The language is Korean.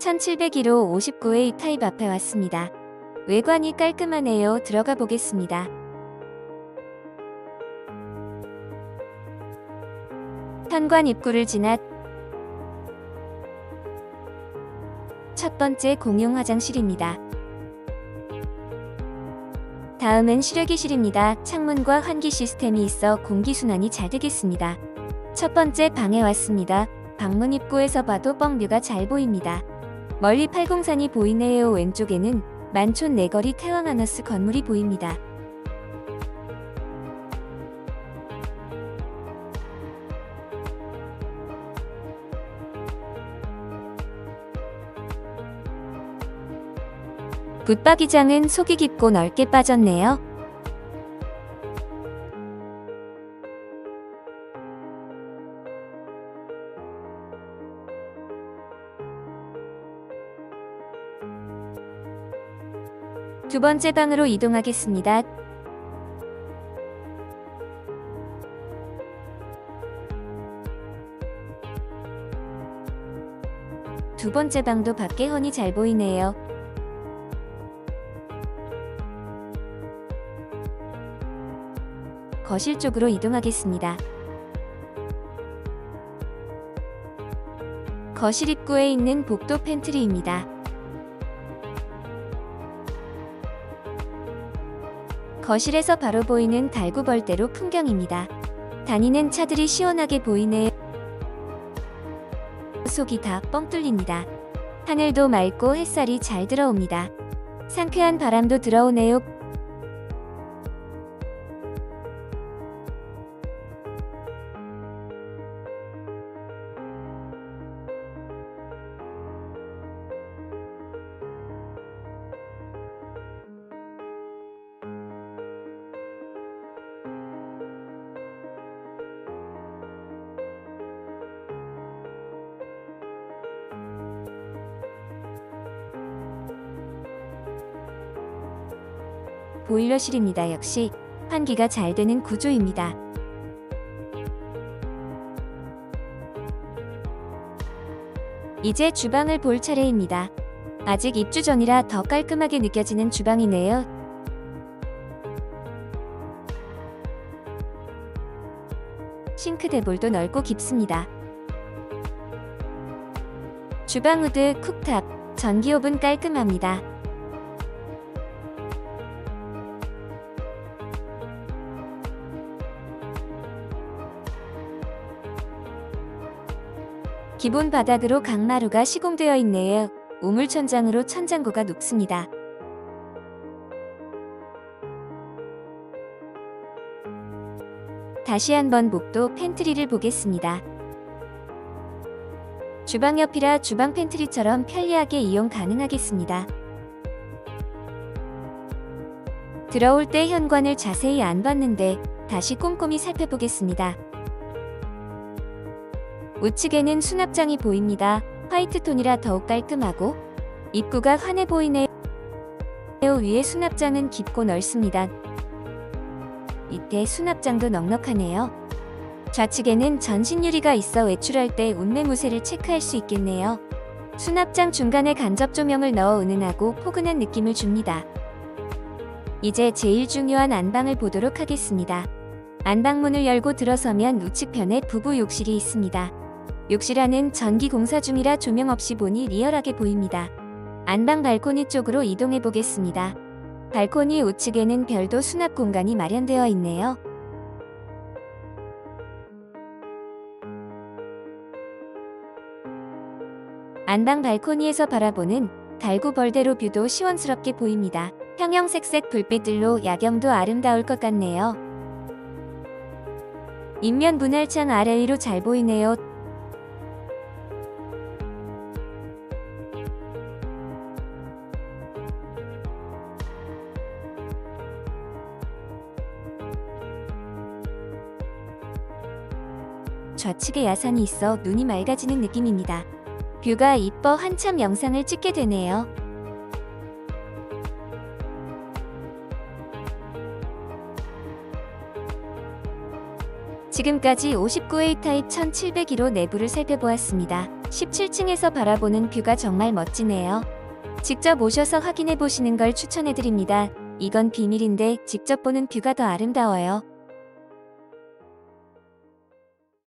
1701호 59A 타입 앞에 왔습니다. 외관이 깔끔하네요. 들어가 보겠습니다. 현관 입구를 지나 첫 번째 공용 화장실입니다. 다음은 실외기실입니다. 창문과 환기 시스템이 있어 공기순환이 잘 되겠습니다. 첫 번째 방에 왔습니다. 방문 입구에서 봐도 뻥뷰가 잘 보입니다. 멀리 팔공산이 보이네요. 왼쪽에는 만촌 내거리 태왕하너스 건물이 보입니다. 붙박이장은 속이 깊고 넓게 빠졌네요. 두 번째 방으로 이동하겠습니다. 두 번째 방도 밖에 훤히 잘 보이네요. 거실 쪽으로 이동하겠습니다. 거실 입구에 있는 복도 팬트리입니다. 거실에서 바로 보이는 달구벌대로 풍경입니다. 다니는 차들이 시원하게 보이네요. 속이 다 뻥 뚫립니다. 하늘도 맑고 햇살이 잘 들어옵니다. 상쾌한 바람도 들어오네요. 보일러실입니다. 역시 환기가 잘 되는 구조입니다. 이제 주방을 볼 차례입니다. 아직 입주 전이라 더 깔끔하게 느껴지는 주방이네요. 싱크대볼도 넓고 깊습니다. 주방 후드, 쿡탑, 전기오븐 깔끔합니다. 기본 바닥으로 강마루가 시공되어 있네요. 우물 천장으로 천장고가 높습니다. 다시 한번 복도 팬트리를 보겠습니다. 주방 옆이라 주방 팬트리처럼 편리하게 이용 가능하겠습니다. 들어올 때 현관을 자세히 안 봤는데 다시 꼼꼼히 살펴보겠습니다. 우측에는 수납장이 보입니다. 화이트 톤이라 더욱 깔끔하고 입구가 환해 보이네요. 위에 수납장은 깊고 넓습니다. 밑에 수납장도 넉넉하네요. 좌측에는 전신 유리가 있어 외출할 때 운매무새를 체크할 수 있겠네요. 수납장 중간에 간접 조명을 넣어 은은하고 포근한 느낌을 줍니다. 이제 제일 중요한 안방을 보도록 하겠습니다. 안방문을 열고 들어서면 우측편에 부부 욕실이 있습니다. 욕실 안은 전기 공사 중이라 조명 없이 보니 리얼하게 보입니다. 안방 발코니 쪽으로 이동해 보겠습니다. 발코니 우측에는 별도 수납 공간이 마련되어 있네요. 안방 발코니에서 바라보는 달구 벌대로 뷰도 시원스럽게 보입니다. 형형색색 불빛들로 야경도 아름다울 것 같네요. 인면 분할창 아래 위로 잘 보이네요. 좌측에 야산이 있어 눈이 맑아지는 느낌입니다. 뷰가 이뻐 한참 영상을 찍게 되네요. 지금까지 59A 타입 1701호 내부를 살펴보았습니다. 17층에서 바라보는 뷰가 정말 멋지네요. 직접 오셔서 확인해 보시는 걸 추천해 드립니다. 이건 비밀인데 직접 보는 뷰가 더 아름다워요.